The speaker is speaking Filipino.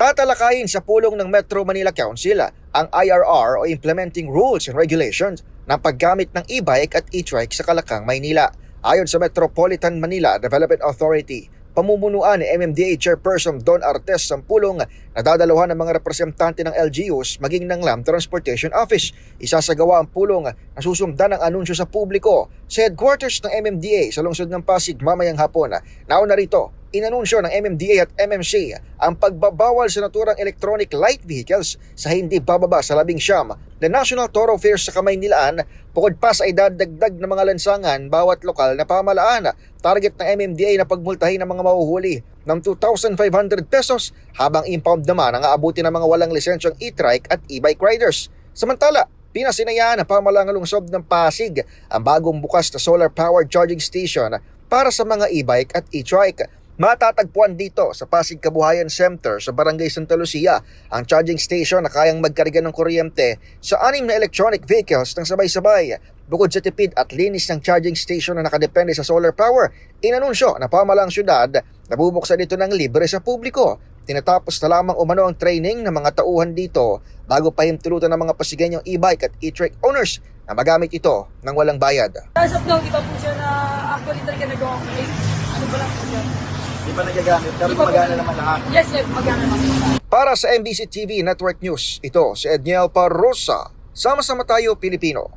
Tatalakayin sa pulong ng Metro Manila Council ang IRR o Implementing Rules and Regulations ng paggamit ng e-bike at e-trike sa Kalakang, Maynila. Ayon sa Metropolitan Manila Development Authority, pamumunuan ni MMDA Chairperson Don Artes ang pulong na dadalawan ng mga representante ng LGUs maging ng Land Transportation Office. Isasagawa ang pulong na susundan ng anunsyo sa publiko sa headquarters ng MMDA sa lungsod ng Pasig mamayang hapon. Nauna rito, inanunsyo ng MMDA at MMC ang pagbabawal sa naturang electronic light vehicles sa hindi bababa sa labing siyam na National Thoroughfares sa Kamaynilaan bukod pa sa idadagdag ng mga lansangan bawat lokal na pamalaan. Target ng MMDA na pagmultahin ng mga mahuhuli ng 2,500 pesos habang impound naman ang aabuti ng mga walang lisensyang e-trike at e-bike riders. Samantala, Pinasinayaan ng pamalang lungsod ng Pasig ang bagong bukas na solar-powered charging station para sa mga e-bike at e-trike. Matatagpuan dito sa Pasig Kabuhayan Center sa Barangay Santa Lucia ang charging station na kayang magkarga ng kuryente sa anim na electronic vehicles ng sabay-sabay. Bukod sa tipid at linis ng charging station na nakadepende sa solar power, inanunsyo na pamalang syudad na bubuksan ito ng libre sa publiko. Tinatapos na lamang umano ang training ng mga tauhan dito bago pahintulutan ng mga pasigenyong e-bike at e-trike owners na magamit ito ng walang bayad. As of now, di po siya na actually talaga nag-operate. Ano ba lang po siya? Di pa nagagamit, pero gumagana naman lahat. Yes, sir. Magana naman. Para sa MBC TV Network News, ito si Edniel Parrosa. Sama-sama tayo Pilipino.